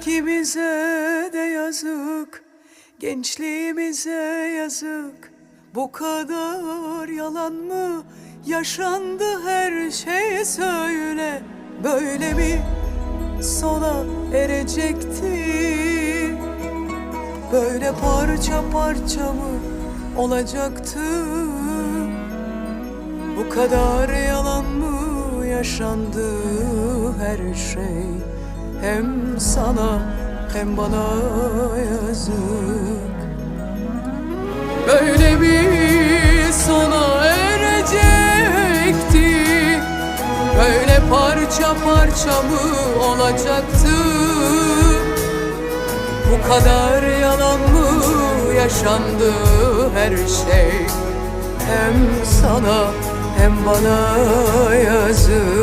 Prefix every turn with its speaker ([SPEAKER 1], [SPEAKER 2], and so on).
[SPEAKER 1] Belki de yazık, gençliğimize yazık. Bu kadar yalan mı? Yaşandı her şey söyle. Böyle mi sona erecekti? Böyle parça parça mı olacaktı? Bu kadar yalan mı yaşandı her şey? Hem sana hem bana yazık. Böyle mi sona erecekti. Böyle parça parça mı olacaktı? Bu kadar yalan mı yaşandı her şey? Hem sana hem bana yazık